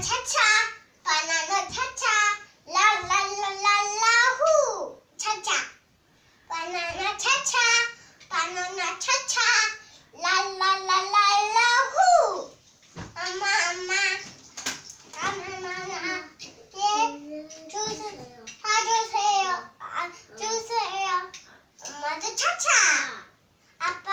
차차 바나나 차차 라라라라라후 차차. 바나나 차차 바나나 차차 라라라라라후. 엄마 엄마. 엄마 예 주세요. 아, 봐주세요. 아 주세요. 엄마도 차차. 아빠